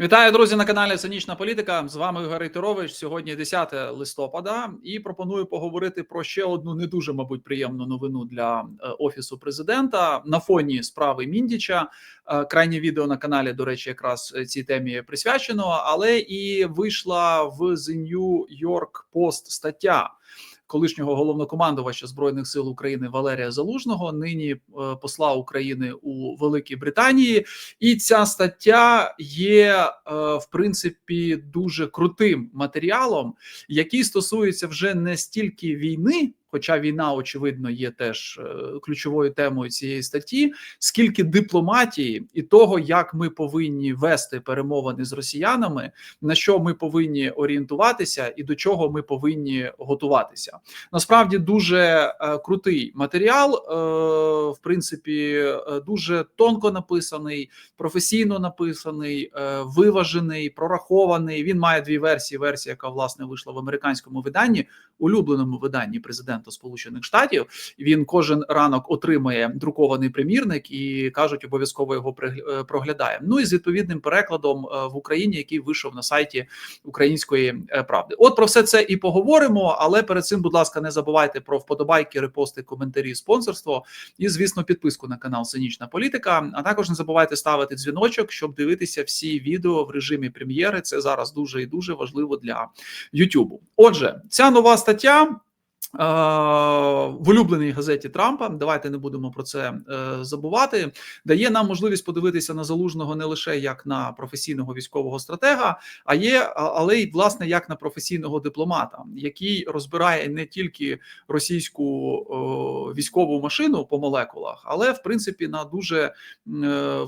Вітаю, друзі, на каналі Цинічна Політика. З вами Ігор Рейтерович. Сьогодні 10 листопада, і пропоную поговорити про ще одну не дуже, мабуть, приємну новину для е, офісу президента на фоні справи Міндіча. Е, Крайнє відео на каналі, до речі, якраз цій темі присвячено, але і вийшла в The New York Post стаття. Колишнього головнокомандувача збройних сил України Валерія Залужного, нині е, посла України у Великій Британії, і ця стаття є е, в принципі дуже крутим матеріалом, який стосується вже не стільки війни. Хоча війна, очевидно, є теж е, ключовою темою цієї статті, скільки дипломатії і того, як ми повинні вести перемовини з росіянами, на що ми повинні орієнтуватися, і до чого ми повинні готуватися. Насправді дуже е, крутий матеріал, е, в принципі, дуже тонко написаний, професійно написаний, виважений, прорахований. Він має дві версії: версія, яка власне вийшла в американському виданні, улюбленому виданні президента президента Сполучених Штатів. Він кожен ранок отримає друкований примірник і кажуть, обов'язково його е, проглядає. Ну і з відповідним перекладом е, в Україні, який вийшов на сайті Української е, правди. От про все це і поговоримо. Але перед цим, будь ласка, не забувайте про вподобайки, репости, коментарі, спонсорство і, звісно, підписку на канал Цинічна Політика. А також не забувайте ставити дзвіночок, щоб дивитися всі відео в режимі прем'єри. Це зараз дуже і дуже важливо для Ютубу. Отже, ця нова стаття. В улюбленій газеті Трампа давайте не будемо про це е, забувати. Дає нам можливість подивитися на залужного не лише як на професійного військового стратега, а є але й власне як на професійного дипломата, який розбирає не тільки російську військову машину по молекулах, але в принципі на дуже е,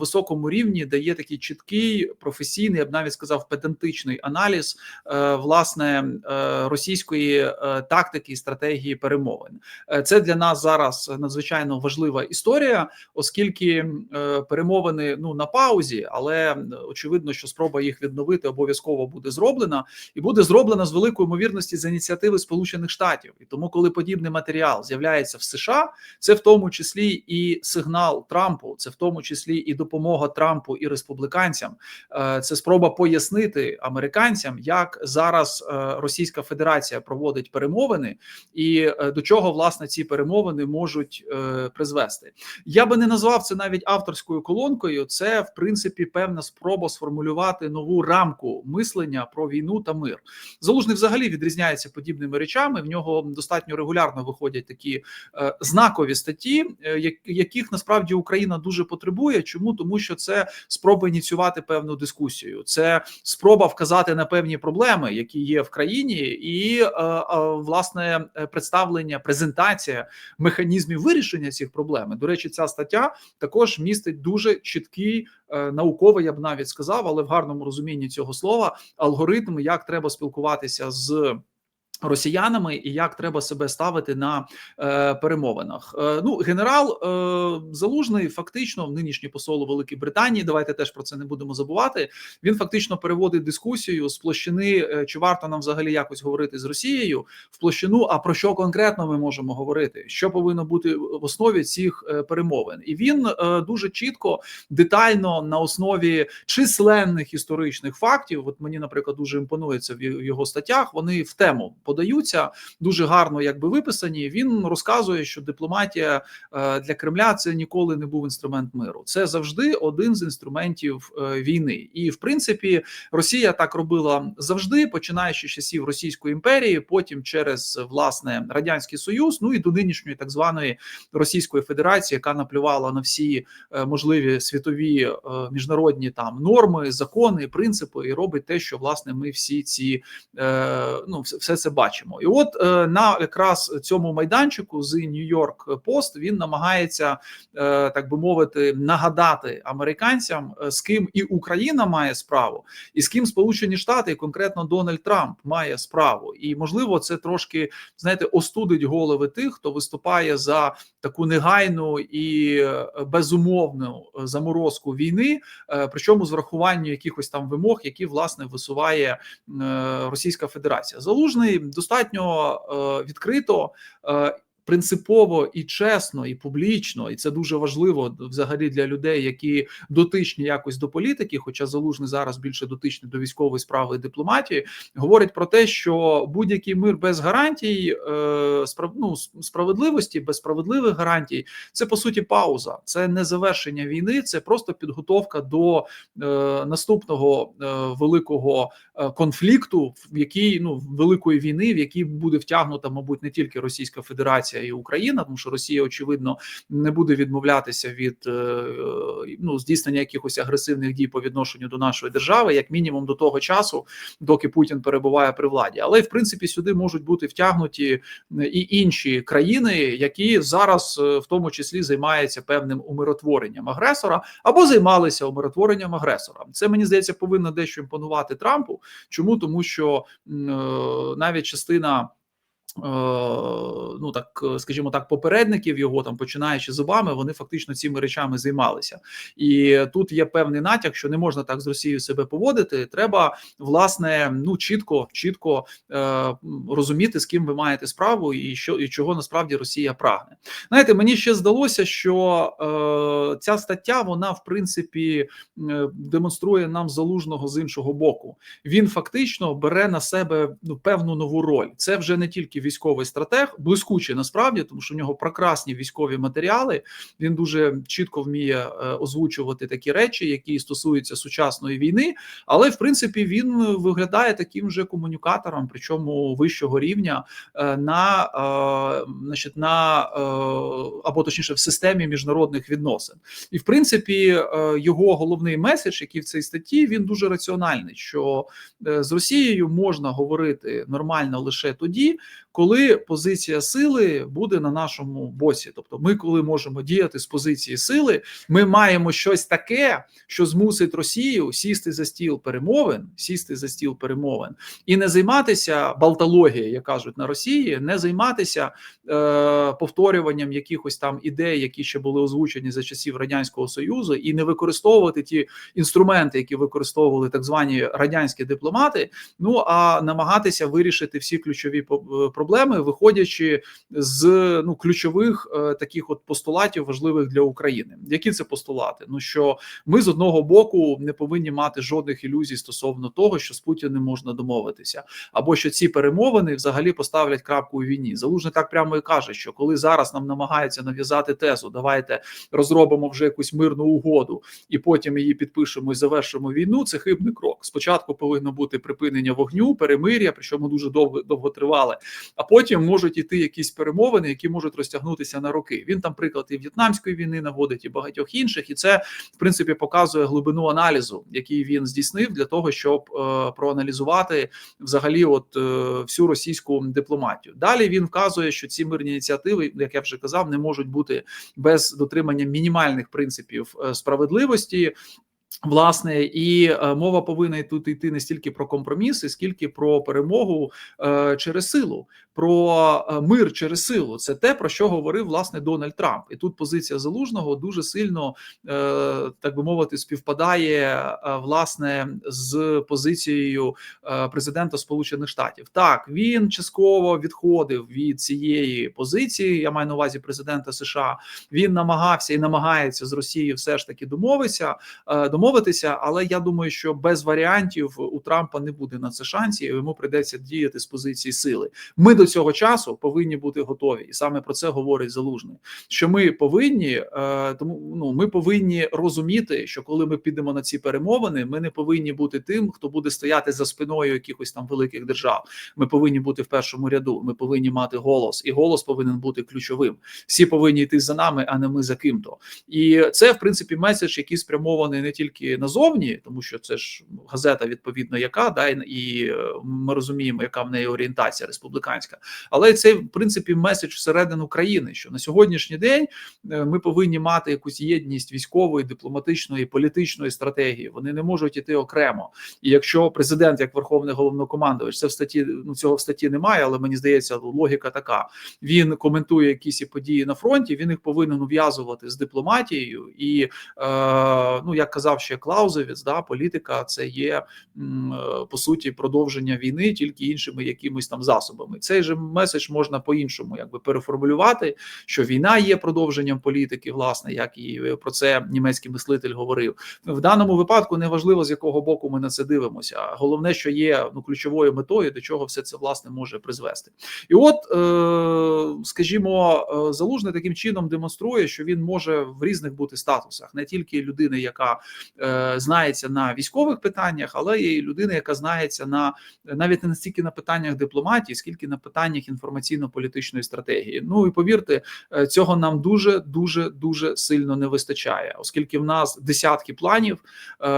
високому рівні дає такий чіткий професійний, я б навіть сказав, педантичний аналіз е, власне російської тактики і стратегії стратегії перемовин. Е, це для нас зараз надзвичайно важлива історія, оскільки е, перемовини ну на паузі, але очевидно, що спроба їх відновити обов'язково буде зроблена, і буде зроблена з великою ймовірності з ініціативи Сполучених Штатів. І тому, коли подібний матеріал з'являється в США, це в тому числі і сигнал Трампу, це в тому числі і допомога Трампу і республіканцям. Е, це спроба пояснити американцям, як зараз Російська Федерація проводить перемовини і е, до чого власне ці перемовини можуть е, призвести. Я би не назвав це навіть авторською колонкою. Це в принципі певна спроба сформулювати нову рамку мислення про війну та мир. Залужний взагалі відрізняється подібними речами. В нього достатньо регулярно виходять такі е, знакові статті, яких насправді Україна дуже потребує. Чому тому, що це спроба ініціювати певну дискусію, це спроба вказати на певні проблеми, які є в країні, і власне представлення, презентація механізмів вирішення цих проблем. До речі, ця стаття також містить дуже чіткий е, науковий, я б навіть сказав, але в гарному розумінні цього слова алгоритм, як треба спілкуватися з. Росіянами і як треба себе ставити на е, перемовинах. Е, ну, генерал е, Залужний, фактично, нинішній посол у Великій Британії. Давайте теж про це не будемо забувати. Він фактично переводить дискусію з площини, е, чи варто нам взагалі якось говорити з Росією в площину. А про що конкретно ми можемо говорити? Що повинно бути в основі цих е, перемовин? І він е, дуже чітко, детально на основі численних історичних фактів. От мені, наприклад, дуже імпонується в його статтях. Вони в тему подаються, дуже гарно якби виписані. Він розказує, що дипломатія е, для Кремля це ніколи не був інструмент миру. Це завжди один з інструментів е, війни. І в принципі, Росія так робила завжди, починаючи з часів Російської імперії, потім через власне радянський союз, ну і до нинішньої так званої Російської Федерації, яка наплювала на всі е, можливі світові міжнародні там норми, закони, принципи, і робить те, що власне ми всі ці ну все це бачимо. І от е, на якраз цьому майданчику з Нью-Йорк Пост він намагається, е, так би мовити, нагадати американцям, е, з ким і Україна має справу, і з ким Сполучені Штати, і конкретно Дональд Трамп має справу. І можливо, це трошки знаєте, остудить голови тих, хто виступає за таку негайну і безумовну заморозку війни, причому з врахуванням якихось там вимог, які власне висуває Російська Федерація. Залужний достатньо е, відкрито. Принципово і чесно, і публічно, і це дуже важливо взагалі для людей, які дотичні якось до політики, хоча залужний зараз більше дотичний до військової справи і дипломатії, говорить про те, що будь-який мир без гарантій е, ну, справедливості, без справедливих гарантій, це по суті пауза, це не завершення війни, це просто підготовка до е, наступного е, великого конфлікту, в якій ну великої війни, в якій буде втягнута, мабуть, не тільки Російська Федерація і Україна, тому що Росія очевидно не буде відмовлятися від е, ну здійснення якихось агресивних дій по відношенню до нашої держави, як мінімум до того часу, доки Путін перебуває при владі. Але в принципі сюди можуть бути втягнуті і інші країни, які зараз е, в тому числі займаються певним умиротворенням агресора або займалися умиротворенням агресора. Це мені здається повинно дещо імпонувати Трампу. Чому тому, що е, навіть частина. Е, ну так скажімо так, попередників його там, починаючи з Обами, вони фактично цими речами займалися, і тут є певний натяк, що не можна так з Росією себе поводити. Треба власне ну чітко, чітко е, розуміти, з ким ви маєте справу, і що і чого насправді Росія прагне. Знаєте, мені ще здалося, що е, ця стаття вона в принципі е, демонструє нам залужного з іншого боку. Він фактично бере на себе ну певну нову роль. Це вже не тільки військовий стратег, блискучий насправді, тому що у нього прекрасні військові матеріали. Він дуже чітко вміє е, озвучувати такі речі, які стосуються сучасної війни. Але в принципі він виглядає таким же комунікатором, причому вищого рівня е, на е, значить, на або точніше в системі міжнародних відносин. І в принципі його головний меседж, який в цій статті, він дуже раціональний. Що з Росією можна говорити нормально лише тоді, коли позиція сили буде на нашому боці. Тобто, ми, коли можемо діяти з позиції сили, ми маємо щось таке, що змусить Росію сісти за стіл перемовин, сісти за стіл перемовин і не займатися балтологією, як кажуть на Росії, не займатися е, повторюванням якихось там ідей, які ще були озвучені за часів радянського союзу, і не використовувати ті інструменти, які використовували так звані радянські дипломати. Ну а намагатися вирішити всі ключові проблеми проблеми, виходячи з ну ключових е, таких от постулатів важливих для України. Які це постулати? Ну що ми з одного боку не повинні мати жодних ілюзій стосовно того, що з Путіним можна домовитися, або що ці перемовини взагалі поставлять крапку у війні. Залужний так прямо і каже, що коли зараз нам намагаються нав'язати тезу, давайте розробимо вже якусь мирну угоду і потім її підпишемо і завершимо війну. Це хибний крок. Спочатку повинно бути припинення вогню, перемир'я, причому дуже довго довго тривале а потім можуть іти якісь перемовини, які можуть розтягнутися на роки. Він там приклад і в'єтнамської війни наводить, і багатьох інших, і це в принципі показує глибину аналізу, який він здійснив для того, щоб е, проаналізувати взагалі, от е, всю російську дипломатію. Далі він вказує, що ці мирні ініціативи, як я вже казав, не можуть бути без дотримання мінімальних принципів е, справедливості. Власне, і е, мова повинна тут йти не стільки про компроміси, скільки про перемогу е, через силу, про е, мир через силу. Це те, про що говорив власне Дональд Трамп. І тут позиція залужного дуже сильно так би мовити співпадає власне з позицією президента Сполучених Штатів. Так він частково відходив від цієї позиції. Я маю на увазі президента США. Він намагався і намагається з Росією все ж таки домовитися. Домовитися, але я думаю, що без варіантів у Трампа не буде на це шансів. Йому прийдеться діяти з позиції сили. Ми до цього часу повинні бути готові, і саме про це говорить залужний. Що ми повинні е, тому ну ми повинні розуміти, що коли ми підемо на ці перемовини, ми не повинні бути тим, хто буде стояти за спиною якихось там великих держав. Ми повинні бути в першому ряду. Ми повинні мати голос, і голос повинен бути ключовим. Всі повинні йти за нами, а не ми за ким-то. І це в принципі меседж, який спрямований не тільки тільки назовні, тому що це ж газета відповідно, яка да і е, ми розуміємо, яка в неї орієнтація республіканська, але це в принципі меседж всередину країни, що на сьогоднішній день е, ми повинні мати якусь єдність військової, дипломатичної, політичної стратегії. Вони не можуть іти окремо. І якщо президент, як верховний головнокомандувач, це в статті ну цього в статті немає, але мені здається, логіка така: він коментує якісь події на фронті. Він їх повинен ув'язувати з дипломатією і е, ну як казав казав ще Клаузевіц, да, політика це є е, по суті продовження війни, тільки іншими якимись там засобами. Цей же меседж можна по-іншому якби переформулювати, що війна є продовженням політики, власне, як і про це німецький мислитель говорив. В даному випадку неважливо з якого боку ми на це дивимося. Головне, що є ну ключовою метою, до чого все це власне може призвести. І от, е, скажімо, е, залужний таким чином демонструє, що він може в різних бути статусах, не тільки людини, яка е, знається на військових питаннях, але і людина, яка знається на навіть не настільки на питаннях дипломатії, скільки на питаннях інформаційно-політичної стратегії. Ну і повірте, е, цього нам дуже дуже дуже сильно не вистачає, оскільки в нас десятки планів, е,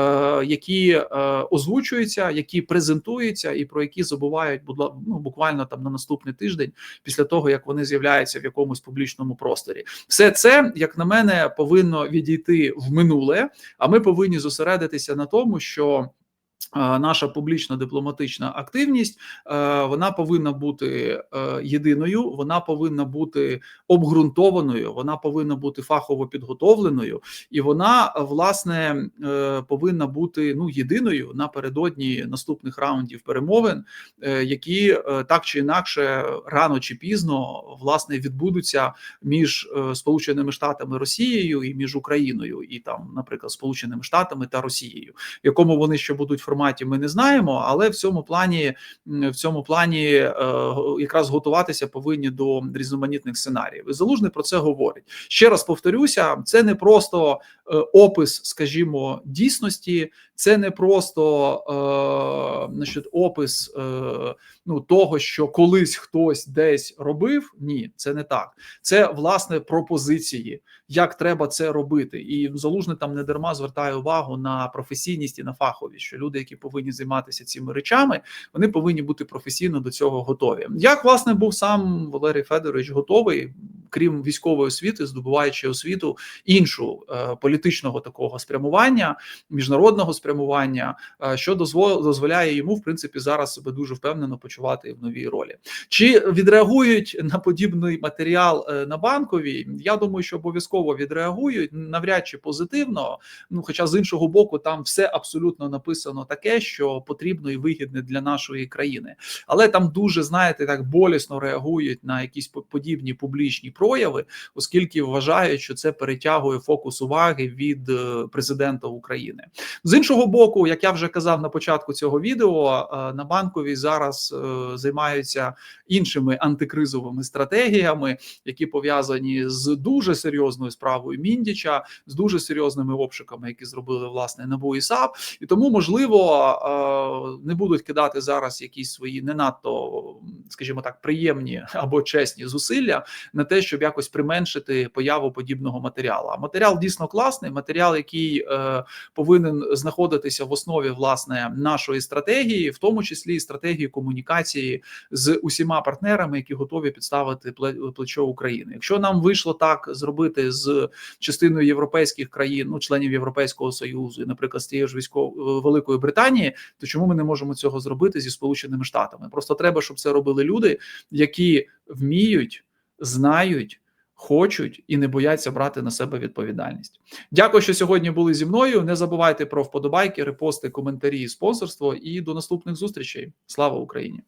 які е, озвучуються, які презентуються, і про які забувають ну, буквально там на наступний тиждень після того як вони з'являються в якомусь публічному просторі. Все це, як на мене, повинно відійти в минуле. А ми повинні зосередитися на тому, що. Наша публічна дипломатична активність е, вона повинна бути е, єдиною, вона повинна бути обґрунтованою, вона повинна бути фахово підготовленою, і вона власне е, повинна бути ну єдиною напередодні наступних раундів перемовин, які так чи інакше рано чи пізно власне відбудуться між Сполученими Штатами Росією і між Україною, і там, наприклад, Сполученими Штатами та Росією, в якому вони ще будуть форматі, ми не знаємо, але в цьому плані в цьому плані е, якраз готуватися повинні до різноманітних сценаріїв. І Залужний про це говорить. Ще раз повторюся: це не просто е, опис, скажімо, дійсності, це не просто е, значить, опис ну того, що колись хтось десь робив. Ні, це не так. Це власне пропозиції, як треба це робити. І залужний там не дарма звертає увагу на професійність і на фаховість, що люди, які повинні займатися цими речами, вони повинні бути професійно до цього готові. Як власне був сам Валерій Федорович готовий, крім військової освіти, здобуваючи освіту іншу е, політичного такого спрямування, міжнародного спрямування, е, що дозвол, дозволяє йому в принципі зараз себе дуже впевнено почувати в новій ролі. Чи відреагують на подібний матеріал е, на банковій? Я думаю, що обов'язково відреагують навряд чи позитивно. Ну, хоча з іншого боку, там все абсолютно написано таке, що потрібно і вигідне для нашої країни, але там дуже знаєте так болісно реагують на якісь по- подібні публічні прояви, оскільки вважають, що це перетягує фокус уваги від е, президента України. З іншого боку, як я вже казав на початку цього відео, е, на банковій зараз е, займаються іншими антикризовими стратегіями, які пов'язані з дуже серйозною справою Міндіча, з дуже серйозними обшуками, які зробили власне НАБУ і САП. І тому, можливо, не будуть кидати зараз якісь свої не надто, скажімо так, приємні або чесні зусилля на те, щоб якось применшити появу подібного матеріалу. А матеріал дійсно класний. Матеріал, який е, повинен знаходитися в основі власне нашої стратегії, в тому числі і стратегії комунікації з усіма партнерами, які готові підставити пле- плечо України. Якщо нам вийшло так зробити з частиною європейських країн, ну членів Європейського союзу, і, наприклад, з тією ж військовою Великої Британії, то чому ми не можемо цього зробити зі Сполученими Штатами? Просто треба, щоб це робили люди, які вміють, знають. Хочуть і не бояться брати на себе відповідальність. Дякую, що сьогодні були зі мною. Не забувайте про вподобайки, репости, коментарі, спонсорство. І до наступних зустрічей. Слава Україні!